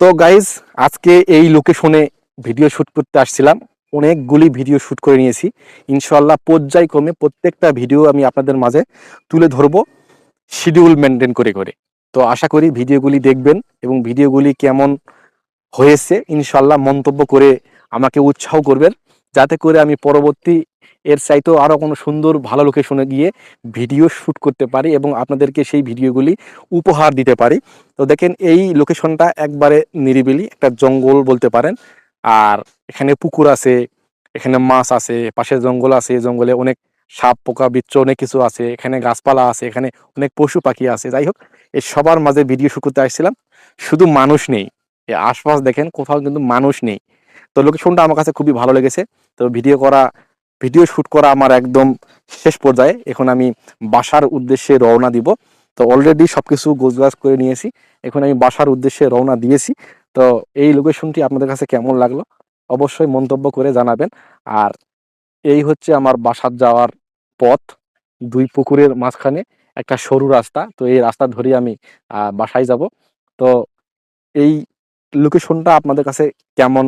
তো গাইজ আজকে এই লোকেশনে ভিডিও শ্যুট করতে আসছিলাম। অনেকগুলি ভিডিও শ্যুট করে নিয়েছি। ইনশাল্লাহ পর্যায়ক্রমে প্রত্যেকটা ভিডিও আমি আপনাদের মাঝে তুলে ধরবো শিডিউল মেনটেন করে করে। তো আশা করি ভিডিওগুলি দেখবেন এবং ভিডিওগুলি কেমন হয়েছে ইনশাল্লাহ মন্তব্য করে আমাকে উৎসাহ করবেন। যাতে করে আমি পরবর্তী এর চাইতেও আরও কোনো সুন্দর, ভালো লোকেশনে গিয়ে ভিডিও শ্যুট করতে পারি এবং আপনাদেরকে সেই ভিডিওগুলি উপহার দিতে পারি। তো দেখেন, এই লোকেশনটা একবারে নিরিবিলি, একটা জঙ্গল বলতে পারেন। আর এখানে পুকুর আছে, এখানে মাছ আছে, পাশে জঙ্গল আছে জঙ্গলে অনেক সাপ, পোকা, বিচ্ছ অনেক কিছু আছে, এখানে গাছপালা আছে, এখানে অনেক পশু পাখি আছে। যাই হোক, এই সবার মাঝে ভিডিও শুট করতে আসছিলাম। শুধু মানুষ নেই আশপাশ দেখেন কোথাও কিন্তু মানুষ নেই। তো লোকেশনটা আমার কাছে খুবই ভালো লেগেছে। তো ভিডিও করা ভিডিও শুট করা আমার একদম শেষ পর্যায়ে। এখন আমি বাসার উদ্দেশ্যে রওনা দিব। তো অলরেডি সবকিছু গোছগাছ করে নিয়েছি। এখন আমি বাসার উদ্দেশ্যে রওনা দিয়েছি। তো এই লোকেশনটি আপনাদের কাছে কেমন লাগল? অবশ্যই মন্তব্য করে জানাবেন। আর এই হচ্ছে আমার বাসার যাওয়ার পথ। দুই পুকুরের মাঝখানে একটা সরু রাস্তা। তো এই রাস্তা ধরে আমি বাসায় যাব। তো এই লোকেশনটা আপনাদের কাছে কেমন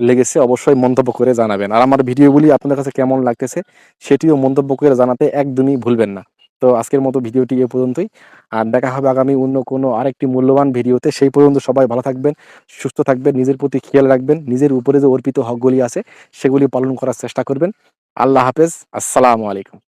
লেগেছে, অবশ্যই মন্তব্য করে জানাবেন। আর আমার ভিডিওগুলি আপনাদের কাছে কেমন লাগতেছে, সেটিও মন্তব্য করে জানাতে একদমই ভুলবেন না। তো আজকের মতো ভিডিওটি এ পর্যন্তই। আর দেখা হবে আগামী অন্য কোনো আরেকটি মূল্যবান ভিডিওতে। সেই পর্যন্ত সবাই ভালো থাকবেন, সুস্থ থাকবেন, নিজের প্রতি খেয়াল রাখবেন, নিজের উপরে যে অর্পিত হকগুলি আছে, সেগুলি পালন করার চেষ্টা করবেন। আল্লাহ হাফেজ, আসসালামু আলাইকুম।